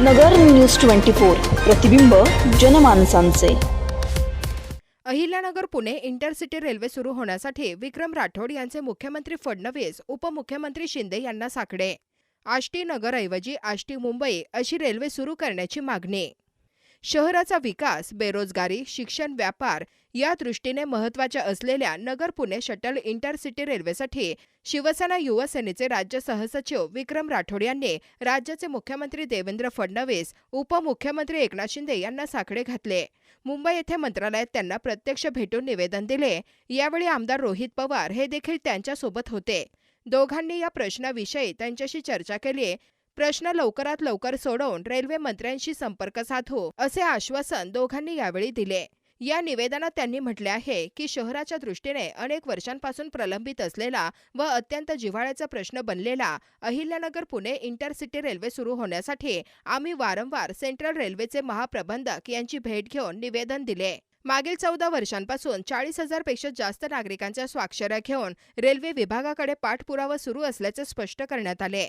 नगर news twenty four प्रतिबिंब जनमानसांचे. Ahilyanagar Pune intercity railway सुरू होण्यासाठी विक्रम राठोड यांचे मुख्यमंत्री फडणवीस उपमुख्यमंत्री शिंदे यांना साकडे. आष्टी नगरऐवजी आष्टी मुंबई अशी रेल्वे सुरू करण्याची मागणी. शहराचा विकास बेरोजगारी शिक्षण व्यापार या दृष्टीने महत्त्वाच्या असलेल्या नगर पुणे शटल इंटरसिटी रेल्वेसाठी शिवसेना युवासेनेचे राज्य सहसचिव विक्रम राठोड यांनी राज्याचे मुख्यमंत्री देवेंद्र फडणवीस उपमुख्यमंत्री एकनाथ शिंदे यांना साकडे घातले. मुंबई येथे मंत्रालयात त्यांना प्रत्यक्ष भेटून निवेदन दिले. यावेळी आमदार रोहित पवार हे देखील त्यांच्यासोबत होते. दोघांनी या प्रश्नाविषयी त्यांच्याशी चर्चा केली. प्रश्न लवकरात लवकर सोडवून रेल्वे मंत्र्यांशी संपर्क साधू असे आश्वासन दोघांनी यावेळी दिले. या निवेदनात त्यांनी म्हटले आहे की शहराच्या दृष्टीने अनेक वर्षांपासून प्रलंबित असलेला व अत्यंत जिव्हाळ्याचा प्रश्न बनलेला अहिल्यानगर पुणे इंटरसिटी रेल्वे सुरू होण्यासाठी आम्ही वारंवार सेंट्रल रेल्वेचे महाप्रबंधक यांची भेट घेऊन निवेदन दिले. मागील चौदा वर्षांपासून चाळीस हजारपेक्षा जास्त नागरिकांच्या स्वाक्षऱ्या घेऊन रेल्वे विभागाकडे पाठपुरावा सुरू असल्याचे स्पष्ट करण्यात आले.